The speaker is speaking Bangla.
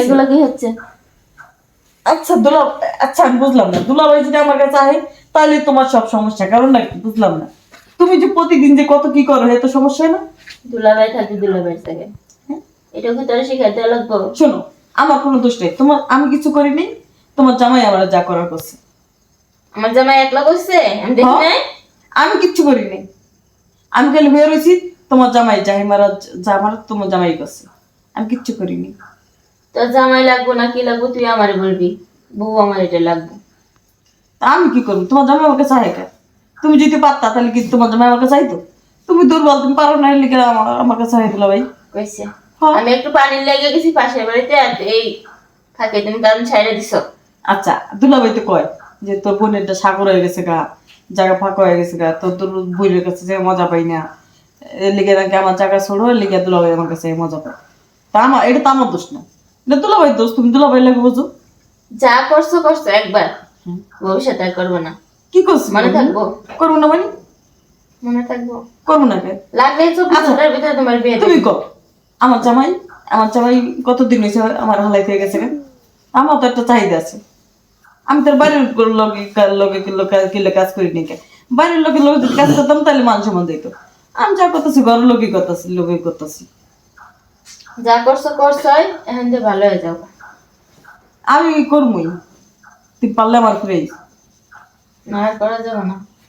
এগুলো কি হচ্ছে? আচ্ছা দুলা আচ্ছা আমি বুঝলাম না। দুলাভাই যদি আমার কাছে আহে তাহলে তোমার সব সমস্যা কারণ না বুঝলাম না। তুমি যে প্রতিদিন যে কত কি করো এত সমস্যা না? দুলাভাই থাকবে দুলাভাইয়ের থেকে। হ্যাঁ? এটা কি তোরা শিখাইতে লাগবো শোনো আমার কোনো দোষ নেই। তোমার আমি কিছু করিনি তোমার জামাই আমার যা করার করছে। আমার জামাই একলা করছে? আমি দেখি হ্যাঁ। নাই? আমি কিচ্ছু করিনি আমি খালি বের হয়েছি তোমার জামাই যাই মারা যা আমার তোমার জামাই করছে। আমি কিচ্ছু করিনি তোর জামাই লাগবো না কি লাগবো তুই আমারে বলবি? বউ আমার এটা লাগবে। তা আমি কি করব? তোমার জামাই আমাকে চাই কে তুমি যদি পারতা তাহলে কি তোমার জামাই আমাকে চাইতো? তুমি দুর্বল তুমি পারো না লিখে আমার আমার কাছে চাই দিলা ভাই? কইছে। হ্যাঁ। আমি একটু পানির লেগে গেছি পাশের বাড়িতে আর এই থাকে তুমি কারণ ছাইড়ে দিছো। আচ্ছা দুলাভাই তো কয় যে তোর বোনেরটা সাগর হয়ে গেছে গা জায়গা ফাঁকা হয়ে গেছে গা তোর তোর বইয়ের কাছে যে মজা পাই না। লিগে নাকি আমার জায়গা ছোড়ো লিগে দুলাভাই আমার কাছে মজা পায়। তা আমার এটা তো আমার দোষ না। এটা দুলাভাই দোষ তুমি দুলাভাই লাগে বুঝো। যা করছ করছ একবার। ভবিষ্যতে আর করব না। কি করছি? মনে থাকব। করব না মানে? মনে থাকব। করব না কে লাগলে চব্বিশ ঘণ্টার ভিতরে তোমার বিয়ে তুমি কর আমার জামাই আমার জামাই কতদিন হয়েছে আমার হালাই হয়ে গেছে কেন? আমার তো একটা চাহিদা আছে। আমি তোর বাইরের লগে লগে কিলো কাজ করি নি বাইরের লোকের যদি কাজ করতাম তাহলে মান সম্মান দিত। আমি যা করতেছি ঘরের লোকই করতেছি লোকই করতেছি। যা করছ করছ এখন তো ভালো হয়ে যাও আমি করবই তুই পারলে আমার করে না করা যাবে না।